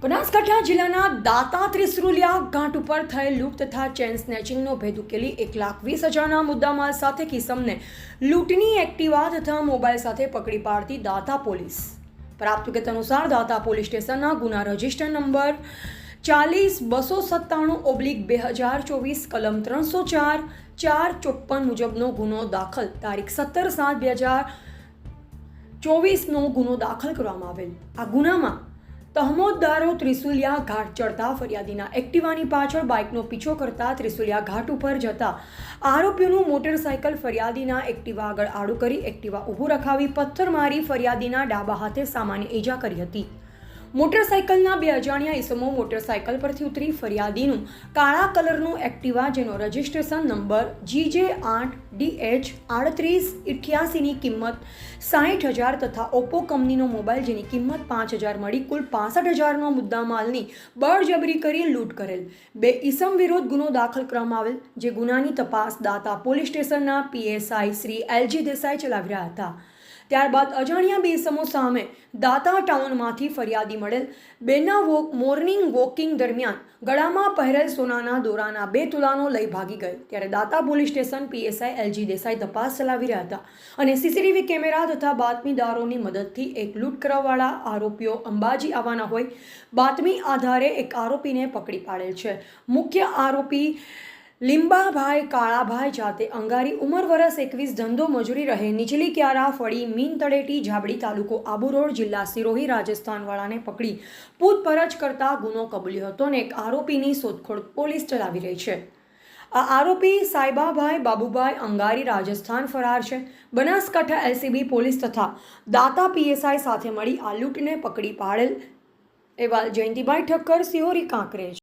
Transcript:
બનાસકાંઠા જિલ્લાના દાતા ત્રિસરુલિયા ઘાટ ઉપર થયેલ લૂંટ તથા ચેન સ્નેચિંગનો ભેદ એક લાખ વીસ હજારના મુદ્દામાલ સાથે કિસમને લૂંટની એક્ટિવા તથા મોબાઈલ સાથે પકડી પાડતી દાતા પોલીસ. પ્રાપ્ત વિગત અનુસાર દાતા પોલીસ સ્ટેશનના ગુના રજિસ્ટર નંબર ચાલીસ, બસો સત્તાણું, ઓબ્લિક, બે હજાર ચોવીસ, કલમ ત્રણસો ચાર ચાર ચોપ્પન મુજબનો ગુનો દાખલ. તારીખ સત્તર સાત, બે હજાર ચોવીસનો ગુનો દાખલ કરવામાં આવેલ. આ ગુનામાં તહમોદદારો ત્રિશુલિયા ઘાટ ચડતા ફરિયાદીના એક્ટિવાની પાછળ બાઇકનો પીછો કરતા ત્રિશુલિયા ઘાટ ઉપર જતા આરોપીઓનું મોટરસાયકલ ફરિયાદીના એક્ટિવા આગળ આડું કરી એક્ટિવા ઊભું રખાવી પથ્થર મારી ફરિયાદીના ડાબા હાથે સામાન્ય ઈજા કરી હતી. મોટરસાયકલના બે અજાણ્યા ઈસમો મોટરસાયકલ પરથી ઉતરી ફરિયાદીનું કાળા કલરનું એક્ટિવા જેનો રજિસ્ટ્રેશન નંબર જીજે આઠ ડીએચ આડત્રીસ ઇઠ્યાસીની કિંમત સાહીઠ હજાર તથા ઓપ્પો કંપનીનો મોબાઈલ જેની કિંમત પાંચ હજાર મળી કુલ પાસઠ હજારનો મુદ્દામાલની બળજબરી કરી લૂંટ કરેલ. બે ઈસમ વિરોધ ગુનો દાખલ કરવામાં આવેલ, જે ગુનાની તપાસ દાતા પોલીસ સ્ટેશનના પીએસઆઈ શ્રી એલજી દેસાઈ ચલાવી રહ્યા હતા. ત્યારબાદ અજાણ્યા બે સમૂહ સામે દાતા ટાઉનમાંથી ફરિયાદી મળેલ. બેના વોક, મોર્નિંગ વોકિંગ દરમિયાન ગળામાં પહેરેલ સોનાના દોરાના બે તુલાનો લઈ ભાગી ગયો. ત્યારે દાતા police station PSI LG Desai તપાસ ચલાવી રહ્યા હતા અને સીસીટીવી કેમેરા તથા બાતમીદારોની મદદથી એક લૂંટ કરવાવાળા આરોપીઓ અંબાજી આવવાના હોય. બાતમી આધારે એક આરોપીને પકડી પાડેલ છે. મુખ્ય આરોપી લીંબાભાઈ કાળાભાઈ જાતે અંગારી ઉંમર વરસ એકવીસ, ધંધો મજૂરી રહે, નીચલી ક્યારા ફળી, મીન તળેટી જાબડી તાલુકો આબુ રોડ જિલ્લા સિરોહી, રાજસ્થાનવાળાને પકડી પૂછપરછ કરતા ગુનો કબૂલ્યો હતો અને એક આરોપીની શોધખોળ પોલીસ ચલાવી રહી છે. આ આરોપી સાયબાભાઈ બાબુભાઈ અંગારી રાજસ્થાન ફરાર છે. બનાસકાંઠા એલસીબી પોલીસ તથા દાતા પીએસઆઈ સાથે મળી આ લૂંટને પકડી પાડેલ એવા જયંતિભાઈ ઠક્કર સિહોરી કાંકરેજ